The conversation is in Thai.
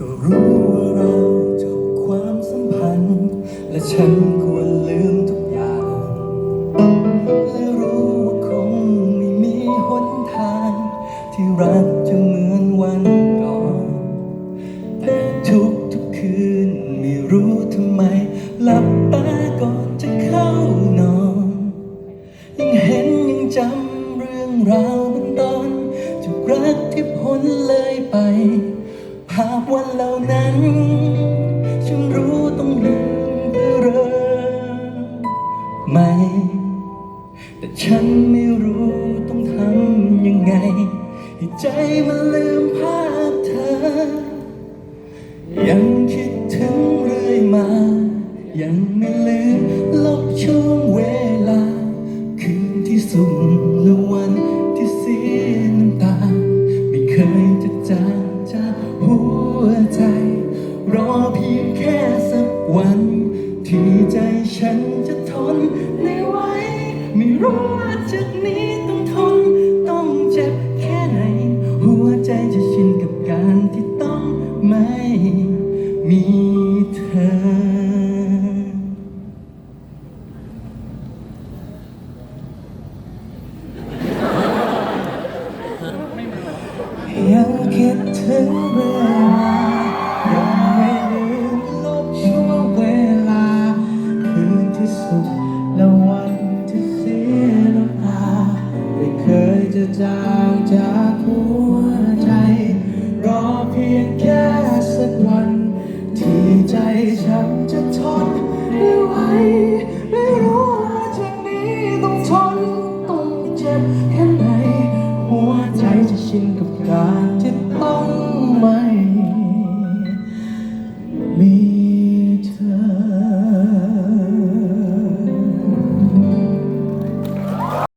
ก็รู้ว่าเราจบความสัมพันธ์ และฉันควรลืมทุกอย่าง และรู้ว่าคงไม่มีหนทาง ที่รักจะเหมือนวันก่อน แต่ทุกทุกคืนไม่รู้ทำไมหลับตาก่อนจะเข้านอน ยังเห็นยังจำเรื่องราวบนตอน จุกรักที่พ้นเลยไปาพวันเหล่านั้น ฉันรู้ต้องลืมเธอเริ่มใหม แต่ฉันไม่รู้ต้องทำยังไง ให้ใจมันลืมภาพเธอ ยังคิดถึงเรื่อยมา ยังไม่ลืม วใจ รอเพียงแค่สักวัน ที่ใจฉันจะทนไม่ไหวไม่รู้ว่าจากนี้ต้องทน ต้องเจ็บแค่ไหน หัวใจจะชินกับการที่ต้องไม่มีเธอยังคิดถึงเรื่อ จะจางจากหัว